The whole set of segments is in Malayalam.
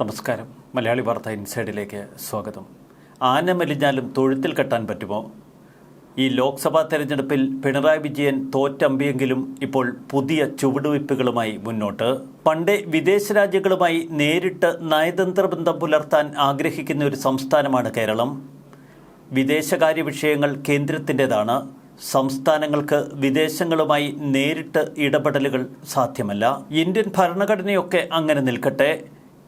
നമസ്കാരം. മലയാളി വാർത്ത ഇൻസൈഡിലേക്ക് സ്വാഗതം. ആന മെലിഞ്ഞാലും തൊഴുത്തിൽ കെട്ടാൻ പറ്റുമോ? ഈ ലോക്സഭാ തെരഞ്ഞെടുപ്പിൽ പിണറായി വിജയൻ തോറ്റമ്പിയെങ്കിലും ഇപ്പോൾ പുതിയ ചുവടുവയ്പ്പുകളുമായി മുന്നോട്ട്. പണ്ടേ വിദേശ രാജ്യങ്ങളുമായി നേരിട്ട് നയതന്ത്ര ബന്ധം പുലർത്താൻ ആഗ്രഹിക്കുന്ന ഒരു സംസ്ഥാനമാണ് കേരളം. വിദേശകാര്യ വിഷയങ്ങൾ കേന്ദ്രത്തിന്റെതാണ്. സംസ്ഥാനങ്ങൾക്ക് വിദേശങ്ങളുമായി നേരിട്ട് ഇടപെടലുകൾ സാധ്യമല്ല. ഇന്ത്യൻ ഭരണഘടനയൊക്കെ അങ്ങനെ നിൽക്കട്ടെ.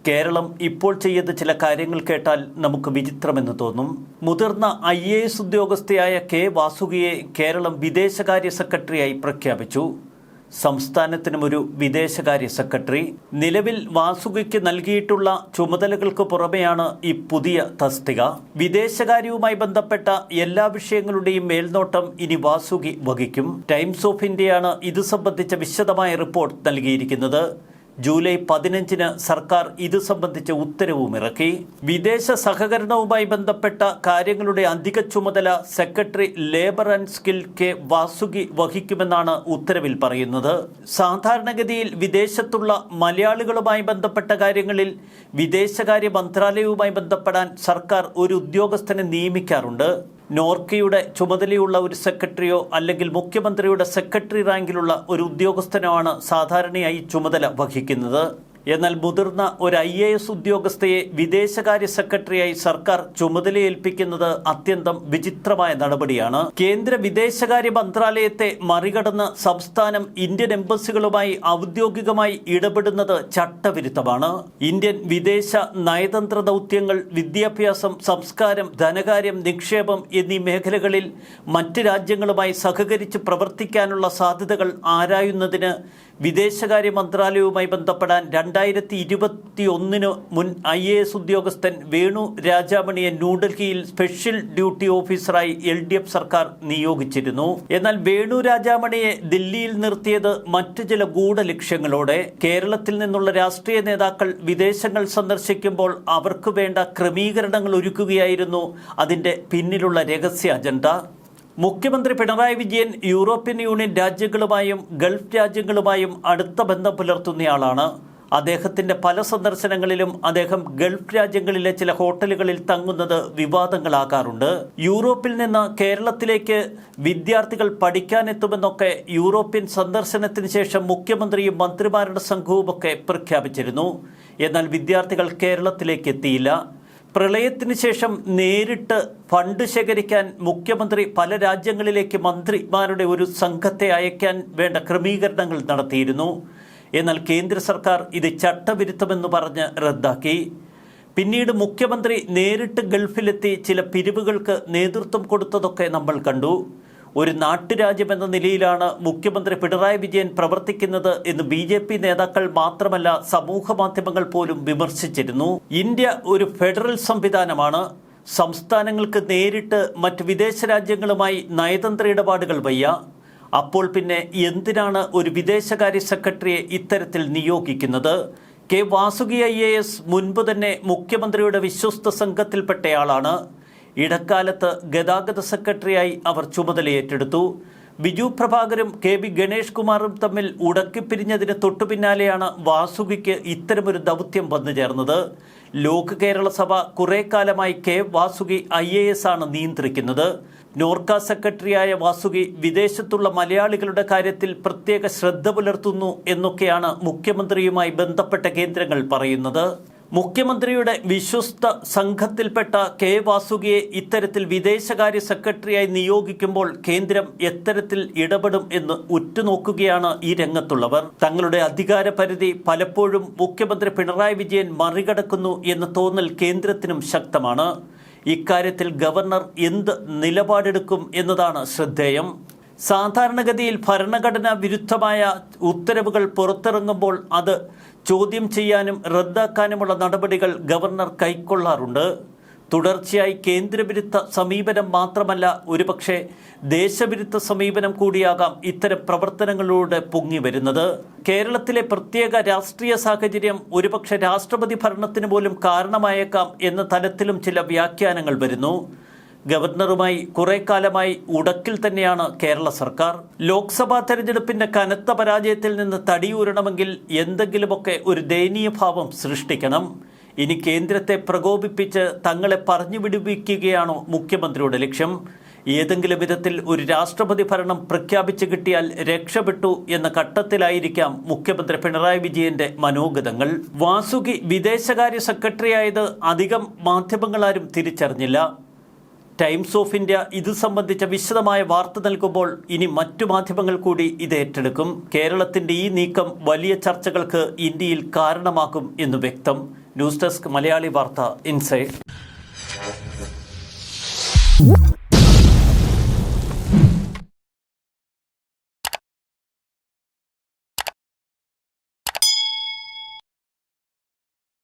കേരളം ഇപ്പോൾ ചെയ്യുന്ന ചില കാര്യങ്ങൾ കേട്ടാൽ നമുക്ക് വിചിത്രമെന്ന് തോന്നും. മുതിർന്ന ഐ എ എസ് ഉദ്യോഗസ്ഥയായ കെ വാസുകിയെ കേരളം വിദേശകാര്യ സെക്രട്ടറിയായി പ്രഖ്യാപിച്ചു. സംസ്ഥാനത്തിനും ഒരു വിദേശകാര്യ സെക്രട്ടറി. നിലവിൽ വാസുകിക്ക് നൽകിയിട്ടുള്ള ചുമതലകൾക്ക് പുറമെയാണ് ഈ പുതിയ തസ്തിക. വിദേശകാര്യവുമായി ബന്ധപ്പെട്ട എല്ലാ വിഷയങ്ങളുടെയും മേൽനോട്ടം ഇനി വാസുകി വഹിക്കും. ടൈംസ് ഓഫ് ഇന്ത്യയാണ് ഇത് സംബന്ധിച്ച വിശദമായ റിപ്പോർട്ട് നൽകിയിരിക്കുന്നത്. ജൂലൈ പതിനഞ്ചിന് സർക്കാർ ഇത് സംബന്ധിച്ച ഉത്തരവും ഇറക്കി. വിദേശ സഹകരണവുമായി ബന്ധപ്പെട്ട കാര്യങ്ങളുടെ അധിക ചുമതല secretary labour and skill K Vasuki വഹിക്കുമെന്നാണ് ഉത്തരവിൽ പറയുന്നത്. സാധാരണഗതിയിൽ വിദേശത്തുള്ള മലയാളികളുമായി ബന്ധപ്പെട്ട കാര്യങ്ങളിൽ വിദേശകാര്യ മന്ത്രാലയവുമായി ബന്ധപ്പെടാൻ സർക്കാർ ഒരു ഉദ്യോഗസ്ഥനെ നിയമിക്കാറുണ്ട്. നോർക്കയുടെ ചുമതലയുള്ള ഒരു സെക്രട്ടറിയോ അല്ലെങ്കിൽ മുഖ്യമന്ത്രിയുടെ സെക്രട്ടറി റാങ്കിലുള്ള ഒരു ഉദ്യോഗസ്ഥനോ ആണ് സാധാരണയായി ചുമതല വഹിക്കുന്നത്. എന്നാൽ മുതിർന്ന ഒരു ഐ എ എസ് ഉദ്യോഗസ്ഥയെ വിദേശകാര്യ സെക്രട്ടറിയായി സർക്കാർ ചുമതലയേൽപ്പിക്കുന്നത് അത്യന്തം വിചിത്രമായ നടപടിയാണ്. കേന്ദ്ര വിദേശകാര്യ മന്ത്രാലയത്തെ മറികടന്ന് സംസ്ഥാനം ഇന്ത്യൻ എംബസികളുമായി ഔദ്യോഗികമായി ഇടപെടുന്നത് ചട്ടവിരുദ്ധമാണ്. ഇന്ത്യൻ വിദേശ നയതന്ത്ര ദൗത്യങ്ങൾ വിദ്യാഭ്യാസം സംസ്കാരം ധനകാര്യം നിക്ഷേപം എന്നീ മേഖലകളിൽ മറ്റ് രാജ്യങ്ങളുമായി സഹകരിച്ച് പ്രവർത്തിക്കാനുള്ള സാധ്യതകൾ ആരായുന്നതിന് വിദേശകാര്യ മന്ത്രാലയവുമായി ബന്ധപ്പെടാൻ രണ്ടായിരത്തി ഇരുപത്തി ഒന്നിന് മുൻ ഐ എ എസ് ഉദ്യോഗസ്ഥൻ വേണു രാജാമണിയെ ന്യൂഡൽഹിയിൽ സ്പെഷ്യൽ ഡ്യൂട്ടി ഓഫീസറായി എൽ ഡി എഫ് സർക്കാർ നിയോഗിച്ചിരുന്നു. എന്നാൽ വേണു രാജാമണിയെ ദില്ലിയിൽ നിർത്തിയത് മറ്റു ചില ഗൂഢ ലക്ഷ്യങ്ങളോടെ കേരളത്തിൽ നിന്നുള്ള രാഷ്ട്രീയ നേതാക്കൾ വിദേശങ്ങൾ സന്ദർശിക്കുമ്പോൾ അവർക്ക് വേണ്ട ക്രമീകരണങ്ങൾ ഒരുക്കുകയായിരുന്നു അതിന്റെ പിന്നിലുള്ള രഹസ്യ അജണ്ട. മുഖ്യമന്ത്രി പിണറായി വിജയൻ യൂറോപ്യൻ യൂണിയൻ രാജ്യങ്ങളുമായും ഗൾഫ് രാജ്യങ്ങളുമായും അടുത്ത ബന്ധം പുലർത്തുന്നയാളാണ്. അദ്ദേഹത്തിന്റെ പല സന്ദർശനങ്ങളിലും അദ്ദേഹം ഗൾഫ് രാജ്യങ്ങളിലെ ചില ഹോട്ടലുകളിൽ തങ്ങുന്നത് വിവാദങ്ങളാകാറുണ്ട്. യൂറോപ്പിൽ നിന്ന് കേരളത്തിലേക്ക് വിദ്യാർത്ഥികൾ പഠിക്കാനെത്തുമെന്നൊക്കെ യൂറോപ്യൻ സന്ദർശനത്തിന് ശേഷം മുഖ്യമന്ത്രിയും മന്ത്രിമാരുടെ സംഘവുമൊക്കെ പ്രഖ്യാപിച്ചിരുന്നു. എന്നാൽ വിദ്യാർത്ഥികൾ കേരളത്തിലേക്ക് എത്തിയില്ല. പ്രളയത്തിന് ശേഷം നേരിട്ട് ഫണ്ട് ശേഖരിക്കാൻ മുഖ്യമന്ത്രി പല രാജ്യങ്ങളിലേക്ക് മന്ത്രിമാരുടെ ഒരു സംഘത്തെ അയക്കാൻ വേണ്ട ക്രമീകരണങ്ങൾ നടത്തിയിരുന്നു. എന്നാൽ കേന്ദ്ര സർക്കാർ ഇത് ചട്ടവിരുദ്ധമെന്ന് പറഞ്ഞ് റദ്ദാക്കി. പിന്നീട് മുഖ്യമന്ത്രി നേരിട്ട് ഗൾഫിലെത്തി ചില പിരിവുകൾക്ക് നേതൃത്വം കൊടുത്തതൊക്കെ നമ്മൾ കണ്ടു. ഒരു നാട്ടുരാജ്യമെന്ന നിലയിലാണ് മുഖ്യമന്ത്രി പിണറായി വിജയൻ പ്രവർത്തിക്കുന്നത് എന്ന് ബി ജെ പി നേതാക്കൾ മാത്രമല്ല സമൂഹ മാധ്യമങ്ങൾ പോലും വിമർശിച്ചിരുന്നു. ഇന്ത്യ ഒരു ഫെഡറൽ സംവിധാനമാണ്. സംസ്ഥാനങ്ങൾക്ക് നേരിട്ട് മറ്റ് വിദേശ രാജ്യങ്ങളുമായി നയതന്ത്ര ഇടപാടുകൾ വയ്യ. അപ്പോൾ പിന്നെ എന്തിനാണ് ഒരു വിദേശകാര്യ സെക്രട്ടറിയെ ഇത്തരത്തിൽ നിയോഗിക്കുന്നത്? K Vasuki I A S മുൻപ് തന്നെ മുഖ്യമന്ത്രിയുടെ വിശ്വസ്ത സംഘത്തിൽപ്പെട്ടയാളാണ്. ഇടക്കാലത്ത് ഗതാഗത സെക്രട്ടറിയായി അവർ ചുമതലയേറ്റെടുത്തു. ബിജു പ്രഭാകരും കെ ബി ഗണേഷ് കുമാറും തമ്മിൽ ഉടക്കിപ്പിരിഞ്ഞതിന് തൊട്ടുപിന്നാലെയാണ് വാസുകിക്ക് ഇത്തരമൊരു ദൗത്യം വന്നു ചേർന്നത്. ലോക് കേരള സഭ കുറെ കാലമായി K Vasuki I A S ആണ് നിയന്ത്രിക്കുന്നത്. നോർക്ക സെക്രട്ടറിയായ വാസുകി വിദേശത്തുള്ള മലയാളികളുടെ കാര്യത്തിൽ പ്രത്യേക ശ്രദ്ധ പുലർത്തുന്നു എന്നൊക്കെയാണ് മുഖ്യമന്ത്രിയുമായി ബന്ധപ്പെട്ട കേന്ദ്രങ്ങൾ പറയുന്നത്. മുഖ്യമന്ത്രിയുടെ വിശ്വസ്ത സംഘത്തിൽപ്പെട്ട കെ വാസുകിയെ ഇത്തരത്തിൽ വിദേശകാര്യ സെക്രട്ടറിയായി നിയോഗിക്കുമ്പോൾ കേന്ദ്രം എത്തരത്തിൽ ഇടപെടും എന്ന് ഉറ്റുനോക്കുകയാണ് ഈ രംഗത്തുള്ളവർ. തങ്ങളുടെ അധികാര പരിധി പലപ്പോഴും മുഖ്യമന്ത്രി പിണറായി വിജയൻ മറികടക്കുന്നു എന്ന തോന്നൽ കേന്ദ്രത്തിനും ശക്തമാണ്. ഇക്കാര്യത്തിൽ ഗവർണർ എന്ത് നിലപാടെടുക്കും എന്നതാണ് ശ്രദ്ധേയം. സാധാരണഗതിയിൽ ഭരണഘടനാ വിരുദ്ധമായ ഉത്തരവുകൾ പുറത്തിറങ്ങുമ്പോൾ അത് ചോദ്യം ചെയ്യാനും റദ്ദാക്കാനുമുള്ള നടപടികൾ ഗവർണർ കൈക്കൊള്ളാറുണ്ട്. തുടർച്ചയായി കേന്ദ്രവിരുദ്ധ സമീപനം മാത്രമല്ല ഒരുപക്ഷെ ദേശവിരുദ്ധ സമീപനം കൂടിയാകാം ഇത്തരം പ്രവർത്തനങ്ങളിലൂടെ പൊങ്ങി വരുന്നത് കേരളത്തിലെ പ്രത്യേക രാഷ്ട്രീയ സാഹചര്യം ഒരുപക്ഷെ രാഷ്ട്രപതി ഭരണത്തിന് പോലും കാരണമായേക്കാം എന്ന തലത്തിലും ചില വ്യാഖ്യാനങ്ങൾ വരുന്നു. ഗവർണറുമായി കുറെ കാലമായി ഉടക്കിൽ തന്നെയാണ് കേരള സർക്കാർ. ലോക്സഭാ തെരഞ്ഞെടുപ്പിന്റെ കനത്ത പരാജയത്തിൽ നിന്ന് തടിയൂരണമെങ്കിൽ എന്തെങ്കിലുമൊക്കെ ഒരു ദയനീയ ഭാവം സൃഷ്ടിക്കണം. ഇനി കേന്ദ്രത്തെ പ്രകോപിപ്പിച്ച് തങ്ങളെ പറഞ്ഞു വിടുവിക്കുകയാണോ മുഖ്യമന്ത്രിയുടെ ലക്ഷ്യം? ഏതെങ്കിലും വിധത്തിൽ ഒരു രാഷ്ട്രപതി ഭരണം പ്രഖ്യാപിച്ചു കിട്ടിയാൽ രക്ഷപ്പെട്ടു എന്ന ഘട്ടത്തിലായിരിക്കാം മുഖ്യമന്ത്രി പിണറായി വിജയന്റെ മനോഗതങ്ങൾ. വാസുകി വിദേശകാര്യ സെക്രട്ടറിയായത് അധികം മാധ്യമങ്ങളാരും തിരിച്ചറിഞ്ഞില്ല. ടൈംസ് ഓഫ് ഇന്ത്യ ഇത് സംബന്ധിച്ച വിശദമായ വാർത്ത നൽകുമ്പോൾ ഇനി മറ്റു മാധ്യമങ്ങൾ കൂടി ഇത് ഏറ്റെടുക്കും. കേരളത്തിന്റെ ഈ നീക്കം വലിയ ചർച്ചകൾക്ക് ഇന്ത്യയിൽ കാരണമാക്കും എന്ന് വ്യക്തം. ന്യൂസ് ഡെസ്ക് മലയാളി വാർത്ത ഇൻസൈഡ്